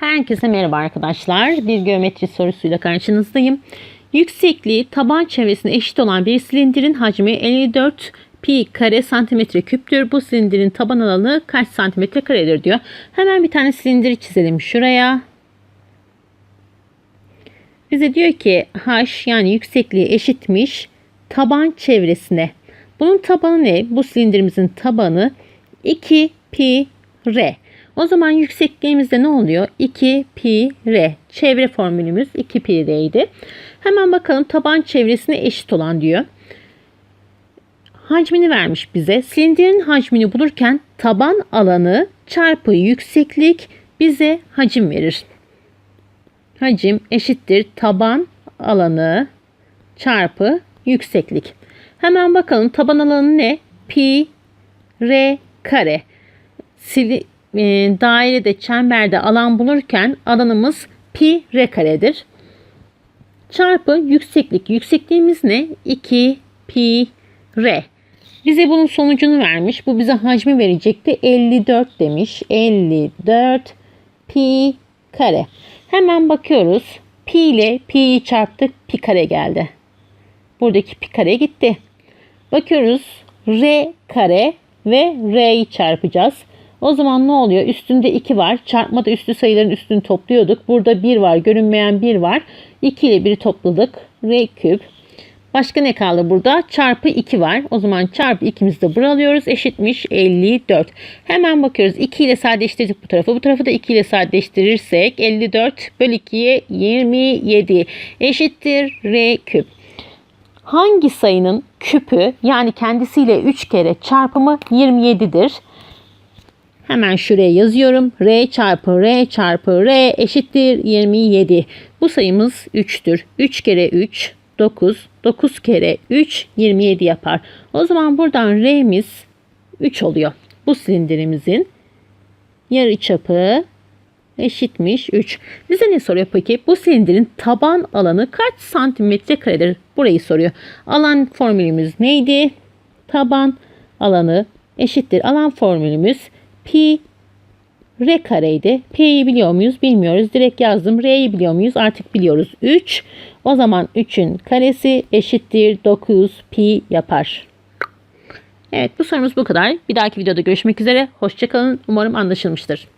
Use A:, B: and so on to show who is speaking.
A: Herkese merhaba arkadaşlar. Bir geometri sorusuyla karşınızdayım. Yüksekliği taban çevresine eşit olan bir silindirin hacmi 54 pi kare santimetre küptür. Bu silindirin taban alanı kaç santimetre karedir diyor. Hemen bir tane silindiri çizelim şuraya. Bize diyor ki h yani yüksekliği eşitmiş taban çevresine. Bunun tabanı ne? Bu silindirimizin tabanı 2 pi r. O zaman yüksekliğimizde ne oluyor? 2 pi r. Çevre formülümüz 2 pi r'ydi. Hemen bakalım taban çevresine eşit olan diyor. Hacmini vermiş bize. Silindirin hacmini bulurken taban alanı çarpı yükseklik bize hacim verir. Hacim eşittir taban alanı çarpı yükseklik. Hemen bakalım taban alanı ne? Pi r kare. Sili, e, dairede çemberde alan bulurken alanımız pi r karedir. Çarpı yükseklik. Yüksekliğimiz ne? 2 pi r. Bize bunun sonucunu vermiş. Bu bize hacmi verecekti. 54 demiş. 54 pi kare. Hemen bakıyoruz. Pi ile pi'yi çarptık. Pi kare geldi. Buradaki pi kare gitti. Bakıyoruz. R kare ve R'yi çarpacağız. O zaman ne oluyor? Üstünde 2 var. Çarpmada üstü sayıların üstünü topluyorduk. Burada 1 var. Görünmeyen 1 var. 2 ile 1'i topladık. R küp. Başka ne kaldı burada? Çarpı 2 var. O zaman çarpı 2'mizi de buraya alıyoruz. Eşitmiş 54. Hemen bakıyoruz. 2 ile sadeleştirdik bu tarafı. Bu tarafı da 2 ile sadeleştirirsek 54 bölü 2'ye 27 eşittir R küp. Hangi sayının küpü yani kendisiyle 3 kere çarpımı 27'dir? Hemen şuraya yazıyorum. R çarpı R çarpı R eşittir 27. Bu sayımız 3'tür. 3 kere 3 9. 9 kere 3 27 yapar. O zaman buradan R'miz 3 oluyor. Bu silindirimizin yarı çapı eşitmiş 3. Bize ne soruyor peki? Bu silindirin taban alanı kaç santimetre karedir? Burayı soruyor. Alan formülümüz neydi? Taban alanı eşittir. Alan formülümüz pi r kareydi. P'yi biliyor muyuz? Bilmiyoruz. Direkt yazdım. R'yi biliyor muyuz? Artık biliyoruz. 3. O zaman 3'ün karesi eşittir 9 pi yapar. Evet bu sorumuz bu kadar. Bir dahaki videoda görüşmek üzere. Hoşçakalın. Umarım anlaşılmıştır.